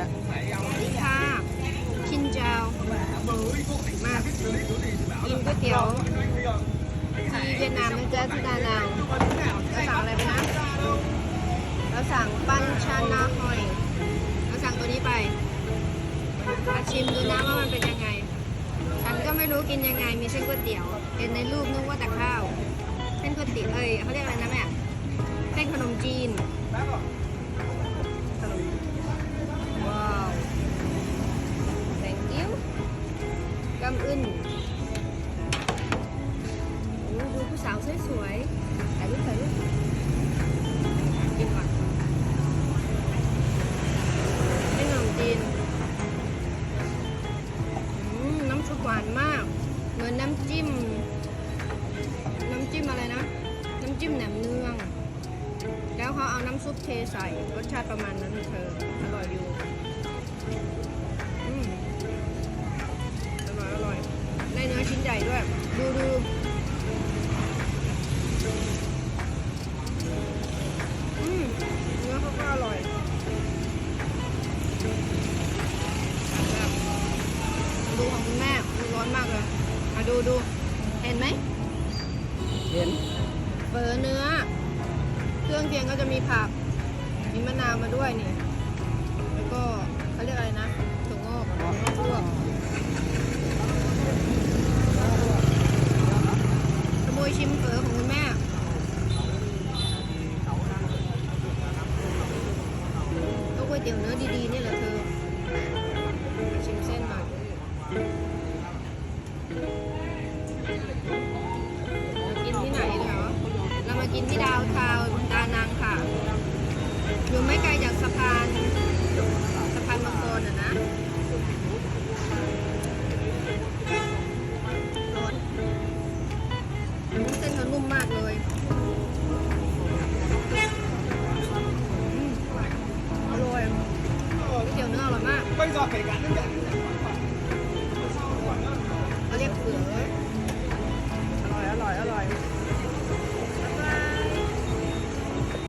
แล้วค่ะชินเจ้ามากินก๋วยเตี๋ยวที่เวียดนามนะจ๊ะที่ดานังเราสั่งอะไรไปนะเราสั่งปั้นชานาหอยเราสั่งตัวนี้ไปมาชิมดูนะว่ามันเป็นยังไง ฉันก็ไม่รู้กินยังไงมีเส้นก๋วยเตี๋ยวเห็นในรูปนึกว่าแต่ข้าวำอึนดูผู้สาวสวยๆถ่ายรูปถ่ายรูปกินก่อนเส้นขนมจีนน้ำซุปหวานมาก เหมือนน้ำจิ้ม น้ำจิ้มอะไรนะ น้ำจิ้มแหนมเนือง แล้วเขาเอาน้ำซุปเทใส่ รสชาติประมาณนั้นเธอ ญ่ด้วย ดูดูอืมเนื้อเขาก็อร่อยแบบดูของคุณแม่มันร้อนมากเลยมาดูดู เห็นไหม เห็นเบอเนื้อ เครื่องเคียงก็จะมีผัก มีมะนาวมาด้วยนี่ แล้วก็เขาเรียกอะไรนะถั่วงอกถั่วงอกลวกขโมย ชิมเฝอของคุณแม่ก็ก๋วยเตี๋ยวเนื้อดีๆนี่แหละเธอมาชิมเส้นหน่อยเรากินที่ไหนเหรอเรามากินที่ดาวทาว์ดานังค่ะอยู่ไม่ไกลจากสะพาน อืม